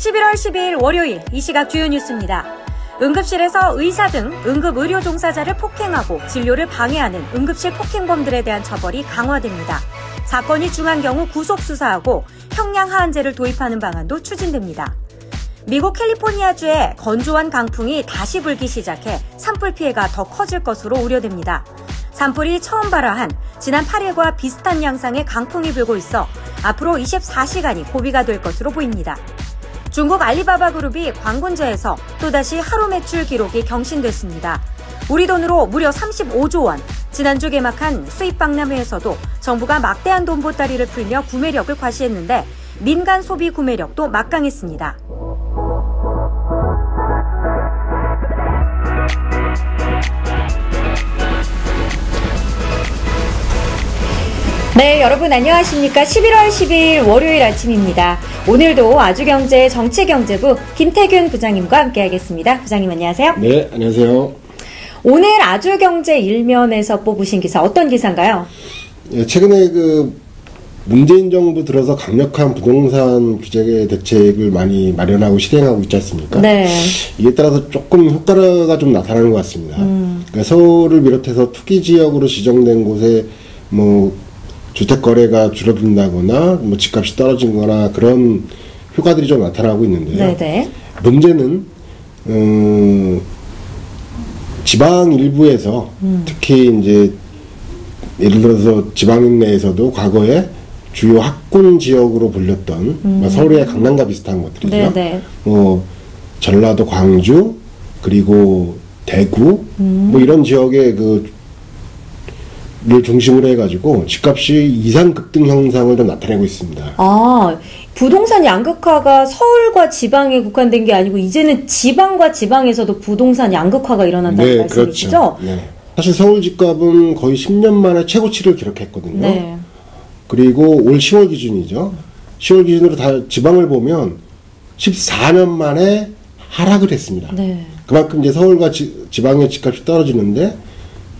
11월 12일 월요일 이 시각 주요 뉴스입니다. 응급실에서 의사 등 응급 의료 종사자를 폭행하고 진료를 방해하는 응급실 폭행범들에 대한 처벌이 강화됩니다. 사건이 중한 경우 구속 수사하고 형량 하한제를 도입하는 방안도 추진됩니다. 미국 캘리포니아주에 건조한 강풍이 다시 불기 시작해 산불 피해가 더 커질 것으로 우려됩니다. 산불이 처음 발화한 지난 8일과 비슷한 양상의 강풍이 불고 있어 앞으로 24시간이 고비가 될 것으로 보입니다. 중국 알리바바 그룹이 광군제에서 또다시 하루 매출 기록이 경신됐습니다. 우리 돈으로 무려 35조 원. 지난주 개막한 수입박람회에서도 정부가 막대한 돈 보따리를 풀며 구매력을 과시했는데 민간 소비 구매력도 막강했습니다. 네, 여러분 안녕하십니까? 11월 10일 월요일 아침입니다. 오늘도 아주경제 정치경제부 김태균 부장님과 함께하겠습니다. 부장님 안녕하세요. 네, 안녕하세요. 오늘 아주경제 일면에서 뽑으신 기사 어떤 기사인가요? 예, 최근에 그 문재인 정부 들어서 강력한 부동산 규제 대책을 많이 마련하고 실행하고 있지 않습니까? 네. 이에 따라서 조금 효과가 좀 나타나는 것 같습니다. 음. 그러니까 서울을 비롯해서 투기 지역으로 지정된 곳에 뭐 주택 거래가 줄어든다거나 뭐 집값이 떨어진거나 그런 효과들이 좀 나타나고 있는데요. 네네. 문제는 음, 지방 일부에서 음. 특히 이제 예를 들어서 지방 내에서도 과거에 주요 학군 지역으로 불렸던 뭐 서울의 강남과 비슷한 것들이죠. 음. 네네. 뭐 전라도 광주 그리고 대구 음. 뭐 이런 지역의 그 를 중심으로 해가지고 집값이 이상 급등 현상을 좀 나타내고 있습니다. 아, 부동산 양극화가 서울과 지방에 국한된 게 아니고 이제는 지방과 지방에서도 부동산 양극화가 일어난다는 말씀이시죠? 그렇죠. 네. 사실 서울 집값은 거의 10년 만에 최고치를 기록했거든요. 네. 그리고 올 10월 기준이죠. 10월 기준으로 다 지방을 보면 14년 만에 하락을 했습니다. 네. 그만큼 이제 서울과 지, 지방의 집값이 떨어지는데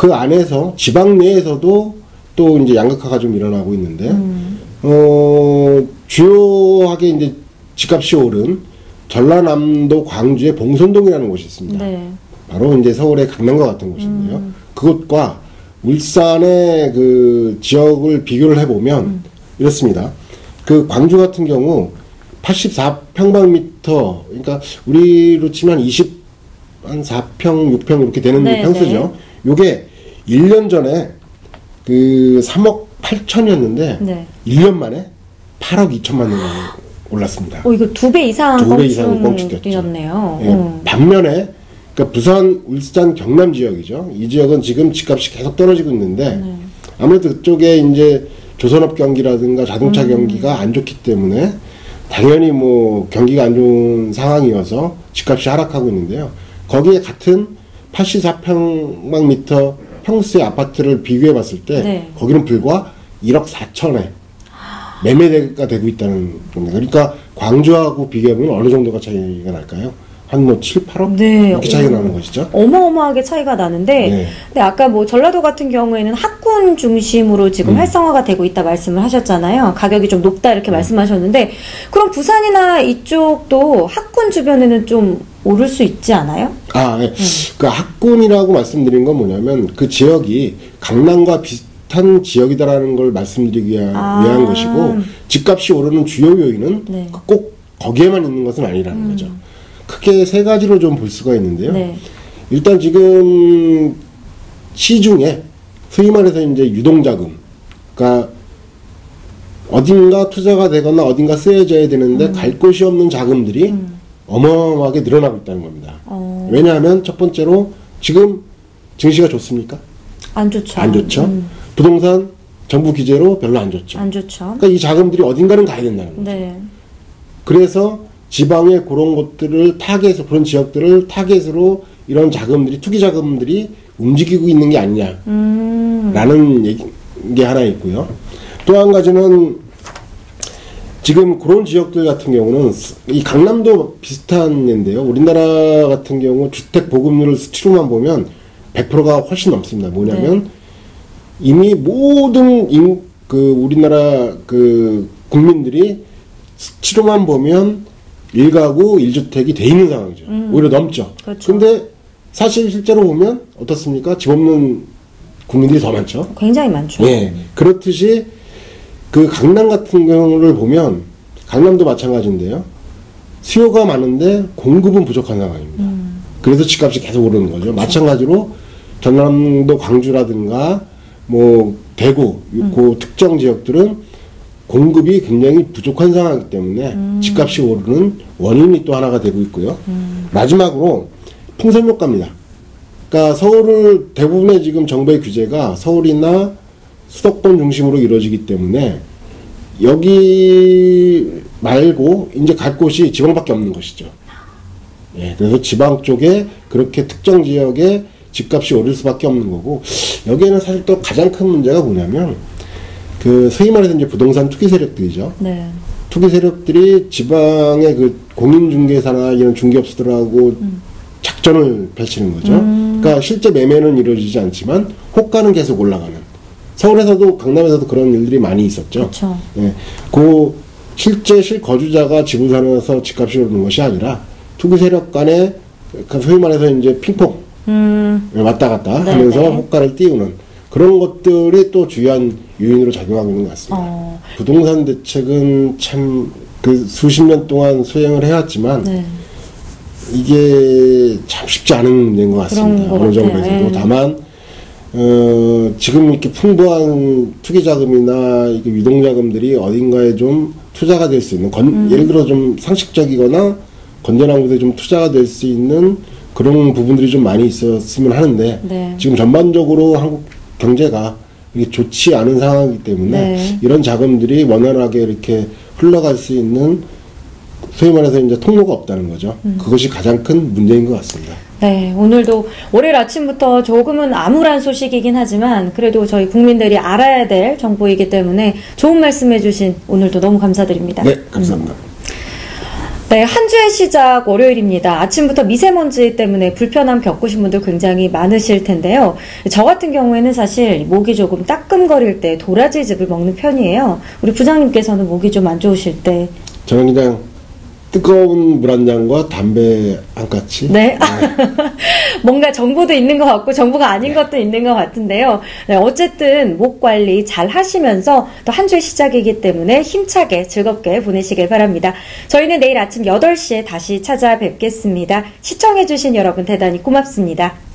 그 안에서 지방 내에서도 또 이제 양극화가 좀 일어나고 있는데 음. 어 주요하게 이제 집값이 오른 전라남도 광주의 봉선동이라는 곳이 있습니다. 네. 바로 이제 서울의 강남과 같은 곳인데요. 그것과 울산의 그 지역을 비교를 해보면 이렇습니다. 그 광주 같은 경우 84평방미터, 그러니까 우리로 치면 20, 한 4평, 6평 이렇게 되는 네, 평수죠. 요게 1년 전에 그 3억 8천이었는데 네. 1년 만에 8억 2천만 원 올랐습니다. 어, 이거 두 배 이상 두 배 이상 뻥치됐죠. 뛰었네요. 예, 음. 반면에 그러니까 부산, 울산, 경남 지역이죠. 이 지역은 지금 집값이 계속 떨어지고 있는데 네. 아무래도 그쪽에 이제 조선업 경기라든가 음. 자동차 경기가 안 좋기 때문에 당연히 뭐 경기가 안 좋은 상황이어서 집값이 하락하고 있는데요. 거기에 같은 84평방미터 평수의 아파트를 비교해 봤을 때 네. 거기는 불과 1억 4천에 매매가 되고 있다는 겁니다. 그러니까 광주하고 비교하면 어느 정도가 차이가 날까요? 한뭐 7, 8억? 네. 이렇게 차이가 어. 나는 것이죠. 어마어마하게 차이가 나는데, 네. 근데 아까 뭐 전라도 같은 경우에는 학군 중심으로 음. 지금 활성화가 되고 있다 말씀을 하셨잖아요. 가격이 좀 높다 네. 이렇게 말씀하셨는데, 그럼 부산이나 이쪽도 학군 주변에는 좀 오를 수 있지 않아요? 아, 음. 예. 그 학군이라고 말씀드린 건 뭐냐면 그 지역이 강남과 비슷한 지역이다라는 걸 말씀드리기 위한, 아. 위한 것이고 집값이 오르는 주요 요인은 네. 음. 꼭 거기에만 있는 것은 아니라는 거죠. 크게 세 가지로 좀 볼 수가 있는데요. 네. 일단 지금 시중에 소위 말해서 이제 유동자금, 그러니까 어딘가 투자가 되거나 어딘가 쓰여져야 되는데 음. 갈 곳이 없는 자금들이 어마어마하게 늘어나고 있다는 겁니다. 어. 왜냐하면 첫 번째로 지금 증시가 좋습니까? 안 좋죠. 안 좋죠. 음, 부동산 정부 규제로 별로 안 좋죠. 안 좋죠. 그러니까 이 자금들이 어딘가는 가야 된다는 거죠. 네. 그래서 지방의 그런 곳들을 타겟으로 그런 지역들을 타겟으로 이런 자금들이 투기 자금들이 움직이고 있는 게 아니냐라는 음, 얘기, 게 하나 있고요. 또 한 가지는 지금 그런 지역들 같은 경우는 스- 이 강남도 비슷한 예인데요. 우리나라 같은 경우 주택 보급률 수치로만 보면 100%가 훨씬 넘습니다. 뭐냐면 네. 이미 모든 인, 그 우리나라 그 국민들이 수치로만 보면 1가구 1주택이 돼 있는 상황이죠. 오히려 넘죠. 그렇죠. 근데 사실 실제로 보면 어떻습니까? 집 없는 국민들이 더 많죠. 굉장히 많죠. 예. 그렇듯이 그 강남 같은 경우를 보면 강남도 마찬가지인데요. 수요가 많은데 공급은 부족한 상황입니다. 그래서 집값이 계속 오르는 거죠. 마찬가지로 전남도 광주라든가 뭐 대구 그 특정 지역들은 공급이 굉장히 부족한 상황이기 때문에 집값이 오르는 원인이 또 하나가 되고 있고요. 마지막으로 풍선 효과입니다. 그러니까 서울을 대부분의 지금 정부의 규제가 서울이나 수도권 중심으로 이루어지기 때문에 여기 말고 이제 갈 곳이 지방밖에 없는 것이죠. 예, 그래서 지방 쪽에 그렇게 특정 지역에 집값이 오를 수밖에 없는 거고 여기에는 사실 또 가장 큰 문제가 뭐냐면 그 소위 말해서 이제 부동산 투기 세력들이죠. 네. 투기 세력들이 지방의 그 공인중개사나 이런 중개업소들하고 작전을 펼치는 거죠. 그러니까 실제 매매는 이루어지지 않지만 호가는 계속 올라가는. 서울에서도 강남에서도 그런 일들이 많이 있었죠. 그렇죠. 예, 그 실제 실거주자가 집을 사면서 집값이 오르는 것이 아니라 투기 세력 간에 그 소위 말해서 이제 핑퐁 음, 왔다 갔다 네, 하면서 네. 호가를 띄우는 그런 것들이 또 주요한 요인으로 작용하고 있는 것 같습니다. 어, 부동산 대책은 참 그 수십 년 동안 수행을 해왔지만 네. 이게 참 쉽지 않은 문제인 것 같습니다. 어느. 정도에서도 예. 다만 어, 지금 이렇게 풍부한 투기 자금이나 이게 유동 자금들이 어딘가에 좀 투자가 될 수 있는 건, 음. 예를 들어 좀 상식적이거나 건전한 곳에 좀 투자가 될 수 있는 그런 부분들이 좀 많이 있었으면 하는데 네. 지금 전반적으로 한국 경제가 이게 좋지 않은 상황이기 때문에 네. 이런 자금들이 원활하게 이렇게 흘러갈 수 있는 소위 말해서 이제 통로가 없다는 거죠. 음. 그것이 가장 큰 문제인 것 같습니다. 네, 오늘도 월요일 아침부터 조금은 암울한 소식이긴 하지만 그래도 저희 국민들이 알아야 될 정보이기 때문에 좋은 말씀 해 주신 오늘도 너무 감사드립니다. 네, 감사합니다. 네, 한 주의 시작 월요일입니다. 아침부터 미세먼지 때문에 불편함 겪으신 분들 굉장히 많으실 텐데요. 저 같은 경우에는 사실 목이 조금 따끔거릴 때 도라지즙을 먹는 편이에요. 우리 부장님께서는 목이 좀 안 좋으실 때 저는 그냥 뜨거운 물 한 잔과 담배 한 까치. 네. 뭔가 정보도 있는 것 같고 정보가 아닌 것도 있는 것 같은데요. 네, 어쨌든 목 관리 잘 하시면서 또 한 주의 시작이기 때문에 힘차게 즐겁게 보내시길 바랍니다. 저희는 내일 아침 8시에 다시 찾아뵙겠습니다. 시청해주신 여러분 대단히 고맙습니다.